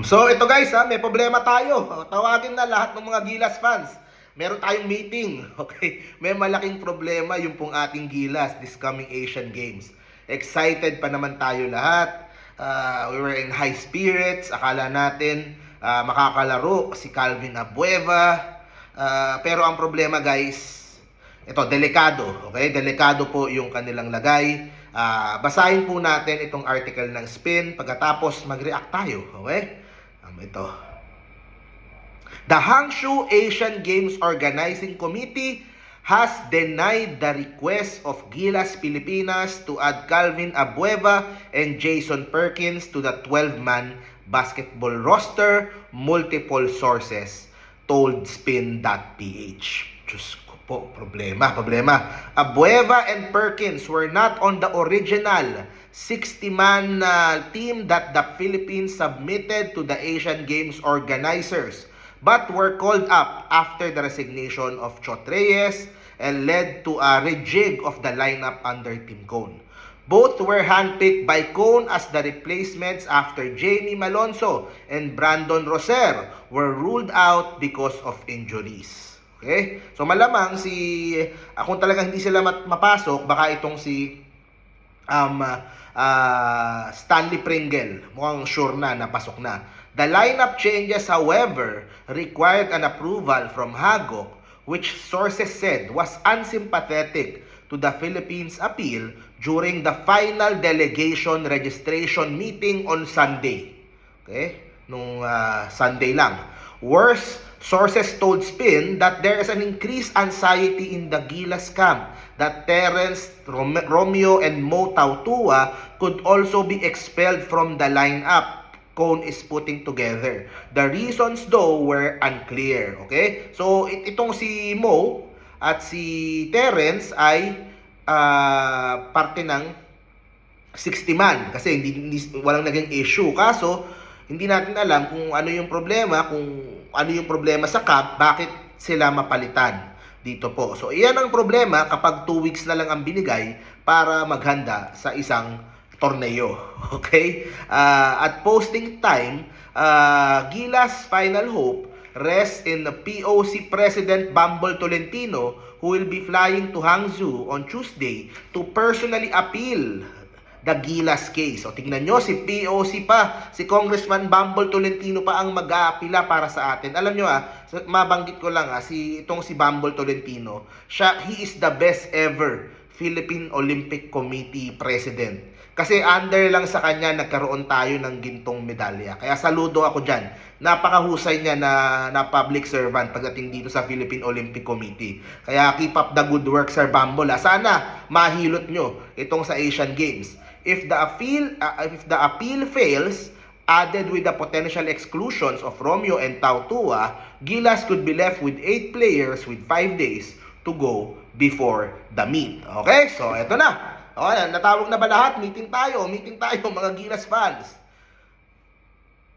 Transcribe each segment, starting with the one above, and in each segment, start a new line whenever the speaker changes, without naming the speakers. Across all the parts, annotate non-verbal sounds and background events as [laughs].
So ito guys ha, may problema tayo. Tawagin na lahat ng mga Gilas fans. Meron tayong meeting, [laughs] okay? May malaking problema yung pong ating Gilas this coming Asian Games. Excited pa naman tayo lahat. Ah, we were in high spirits. Akala natin ah, makakalaro si Calvin Abueva. Ah, pero ang problema guys, ito, delikado. Okay? Delikado po yung kanilang lagay. Ah, basahin po natin itong article ng Spin. Pagkatapos, mag-react tayo. Okay? Um, ito. The Hangzhou Asian Games Organizing Committee has denied the request of Gilas Pilipinas to add Calvin Abueva and Jason Perkins to the 12-man basketball roster, multiple sources told spin.ph. Diyos ko po, problema, problema. Abueva and Perkins were not on the original 60-man uh, team that the Philippines submitted to the Asian Games organizers but were called up after the resignation of Chot Reyes and led to a rejig of the lineup under Team Cone. Both were handpicked by Cone as the replacements after Jamie Malonzo and Brandon Roser were ruled out because of injuries. Okay? So malamang si ah, kung talagang hindi sila mapasok, baka itong si um, uh, Stanley Pringle. Mukhang sure na napasok na. The lineup changes, however, required an approval from Hagok, which sources said was unsympathetic to the Philippines' appeal during the final delegation registration meeting on Sunday. Okay? Nung uh, Sunday lang. Worse, sources told Spin that there is an increased anxiety in the Gilas camp that Terence, Rom- Romeo, and Mo Tautua could also be expelled from the lineup Cone is putting together. The reasons though were unclear. Okay? So, it- itong si Mo at si Terence ay ah, parte ng 60 man kasi hindi, hindi walang naging issue kaso hindi natin alam kung ano yung problema kung ano yung problema sa cup bakit sila mapalitan dito po. So iyan ang problema kapag 2 weeks na lang ang binigay para maghanda sa isang torneo [laughs] okay? Ah, at posting time ah, Gilas Final Hope rests in the POC President Bambol Tolentino who will be flying to Hangzhou on Tuesday to personally appeal the Gilas case. O tingnan nyo, si POC pa, si Congressman Bambol Tolentino pa ang mag-aapila para sa atin. Alam nyo ah, mabanggit ko lang ah, si, itong si Bambol Tolentino, siya, he is the best ever Philippine Olympic Committee President. Kasi under lang sa kanya nagkaroon tayo ng gintong medalya. Kaya saludo ako dyan. Napakahusay niya na, na public servant pagdating dito sa Philippine Olympic Committee. Kaya keep up the good work, Sir Bambola. Sana mahilot nyo itong sa Asian Games. If the appeal, uh, if the appeal fails, added with the potential exclusions of Romeo and Tautua, Gilas could be left with 8 players with 5 days to go before the meet. Okay? So, eto na. Okay, natawag na ba lahat? Meeting tayo, meeting tayo mga Gilas fans.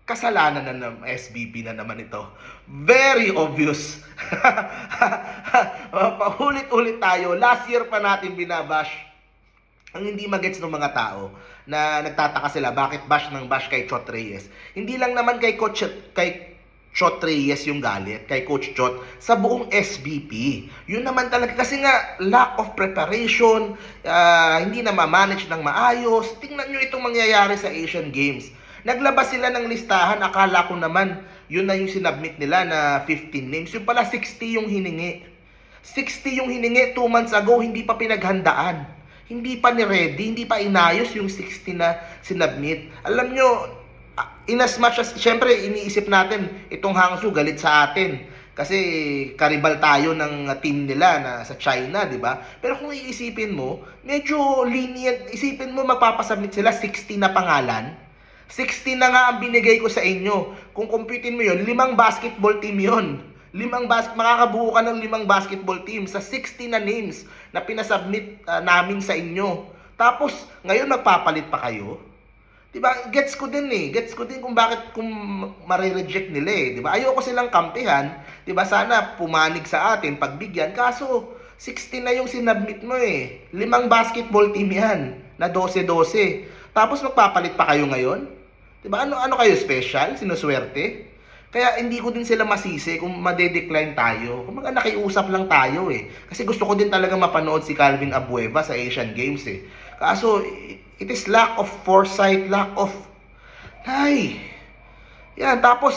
Kasalanan na ng SBP na naman ito. Very obvious. [laughs] Paulit-ulit tayo. Last year pa natin binabash ang hindi magets ng mga tao na nagtataka sila bakit bash ng bash kay Chot Reyes. Hindi lang naman kay Coach kay Chot Reyes yung galit, kay Coach Chot, sa buong SBP. Yun naman talaga kasi nga lack of preparation, ah, hindi na ma-manage ng maayos. Tingnan nyo itong mangyayari sa Asian Games. Naglabas sila ng listahan, akala ko naman yun na yung sinubmit nila na 15 names. Yung pala 60 yung hiningi. 60 yung hiningi 2 months ago, hindi pa pinaghandaan. Hindi pa ni-ready, hindi pa inayos yung 60 na sinubmit. Alam nyo, ah, in as much as, syempre, iniisip natin, itong Hangzhou galit sa atin. Kasi karibal tayo ng team nila na sa China, di ba? Pero kung iisipin mo, medyo lenient. Isipin mo, magpapasubmit sila 60 na pangalan. 60 na nga ang binigay ko sa inyo. Kung computein mo yon, limang basketball team yon. Limang bas makakabuo ka ng limang basketball team sa 60 na names na pinasubmit ah, namin sa inyo. Tapos, ngayon magpapalit pa kayo? 'Di ba? Gets ko din eh. Gets ko din kung bakit kung mare-reject nila eh, 'di ba? Ayoko silang kampihan, 'di ba? Sana pumanig sa atin pagbigyan. Kaso 60 na yung sinubmit mo eh. Limang basketball team 'yan na 12-12. Tapos magpapalit pa kayo ngayon? 'Di ba? Ano ano kayo special? Sinuswerte? Kaya hindi ko din sila masisi kung made-decline tayo. Kung mga nakiusap lang tayo eh. Kasi gusto ko din talaga mapanood si Calvin Abueva sa Asian Games eh. Kaso, it is lack of foresight, lack of... Ay! Yan, tapos,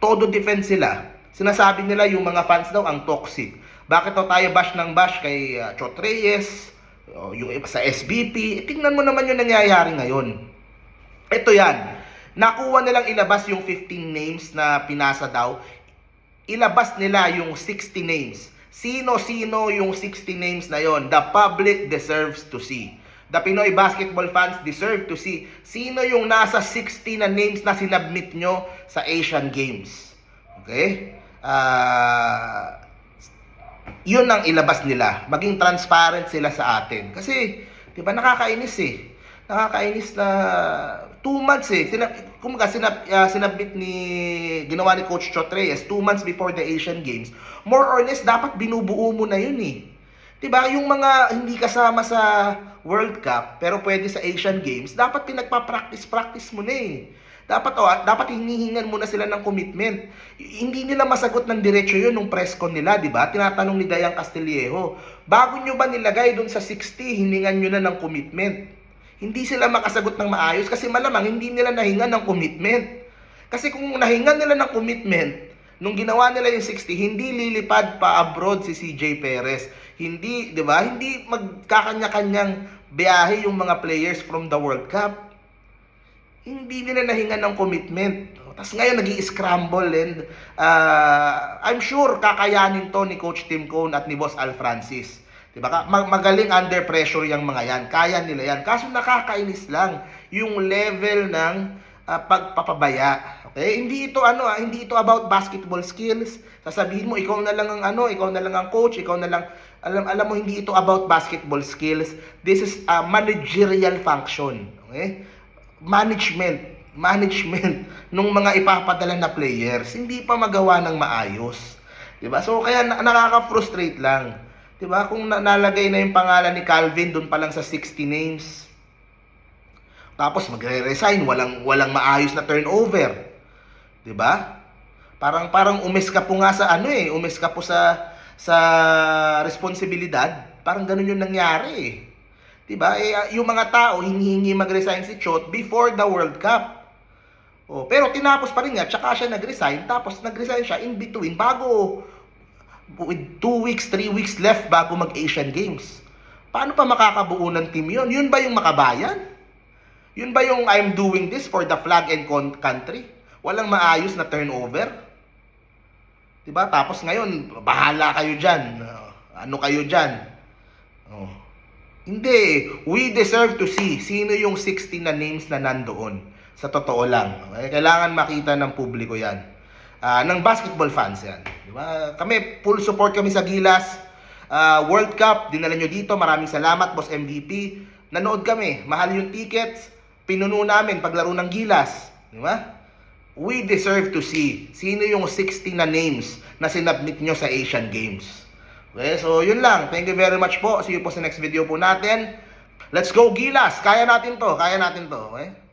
todo defense sila. Sinasabi nila yung mga fans daw ang toxic. Bakit daw tayo bash ng bash kay uh, Chot Reyes, yung sa SBP? Eh, tingnan mo naman yung nangyayari ngayon. Ito yan. Nakuha nilang ilabas yung 15 names na pinasa daw. Ilabas nila yung 60 names. Sino-sino yung 60 names na yon? The public deserves to see. The Pinoy basketball fans deserve to see sino yung nasa 60 na names na sinabmit nyo sa Asian Games. Okay? Ah... yun ang ilabas nila. Maging transparent sila sa atin. Kasi, di ba, nakakainis eh. Nakakainis na two months eh. Sinab, kumaga, sinab, uh, sinabit ni, ginawa ni Coach Chot Reyes, two months before the Asian Games. More or less, dapat binubuo mo na yun eh. Diba, yung mga hindi kasama sa World Cup, pero pwede sa Asian Games, dapat pinagpa-practice-practice mo na eh. Dapat, oh, at dapat hinihingan mo na sila ng commitment. Hindi nila masagot ng diretsyo yun nung press con nila, di ba? Tinatanong ni Dayan Castillejo, bago nyo ba nilagay dun sa 60, hiningan nyo na ng commitment? Hindi sila makasagot ng maayos kasi malamang hindi nila nahingan ng commitment. Kasi kung nahingan nila ng commitment, nung ginawa nila yung 60, hindi lilipad pa abroad si CJ Perez. Hindi, di ba? Hindi magkakanya-kanyang biyahe yung mga players from the World Cup hindi nila nahingan ng commitment. Tapos ngayon nag scramble and uh, I'm sure kakayanin to ni Coach Tim Cone at ni Boss Al Francis. Diba? Mag- magaling under pressure yung mga yan. Kaya nila yan. Kaso nakakainis lang yung level ng uh, pagpapabaya. Okay? Hindi ito ano, ah, hindi ito about basketball skills. Sasabihin mo ikaw na lang ang ano, ikaw na lang ang coach, ikaw na lang alam alam mo hindi ito about basketball skills. This is a managerial function. Okay? management, management [laughs] nung mga ipapadala na players, hindi pa magawa ng maayos. 'Di ba? So kaya na- nakaka-frustrate lang. 'Di ba? Kung na- nalagay na yung pangalan ni Calvin doon pa lang sa 60 names. Tapos magre-resign, walang walang maayos na turnover. 'Di ba? Parang parang umis ka po nga sa ano eh, umis ka po sa sa responsibilidad. Parang ganun yung nangyari eh. 'Di ba? Eh, ah, yung mga tao hinihingi mag-resign si Chot before the World Cup. Oh, pero tinapos pa rin nga, tsaka siya nag-resign, tapos nag-resign siya in between bago with 2 weeks, 3 weeks left bago mag-Asian Games. Paano pa makakabuo ng team yun? Yun ba yung makabayan? Yun ba yung I'm doing this for the flag and country? Walang maayos na turnover? 'Di ba? Tapos ngayon, bahala kayo diyan. ano kayo diyan? Oh. Hindi. We deserve to see sino yung 60 na names na nandoon. Sa totoo lang. Kailangan makita ng publiko yan. Ah, ng basketball fans yan. Di ba? Kami, full support kami sa Gilas. Ah, World Cup, dinala nyo dito. Maraming salamat, Boss MVP. Nanood kami. Mahal yung tickets. Pinuno namin paglaro ng Gilas. Di ba? We deserve to see sino yung 60 na names na sinabmit nyo sa Asian Games. Okay, so yun lang. Thank you very much po. See you po sa next video po natin. Let's go Gilas! Kaya natin to. Kaya natin to. Okay?